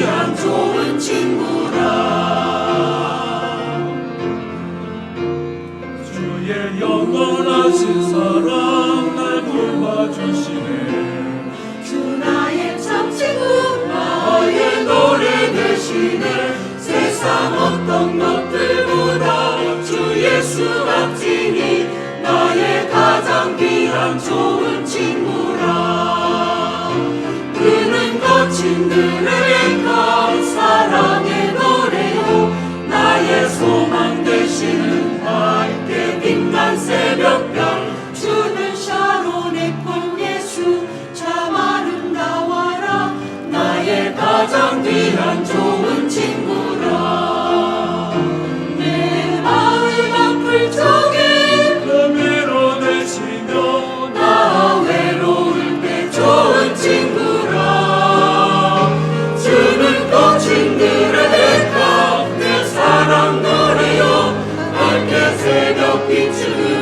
귀한 좋은 친구라. 주의 영원하신 사랑 날 돌봐주시네. 주 나의 참 친구 나의 노래 대신에 세상 어떤 것들보다 주 예수 같으니 나의 가장 귀한 좋은 친구라. 그는 거친 들의 가장 귀한 좋은 친구라 내 마음 아플 적에 그 밀어내시며 나 외로울 때 좋은 친구라 주는 꽃친들의 대가 내 사랑 노래요. 밝게 새벽 비추는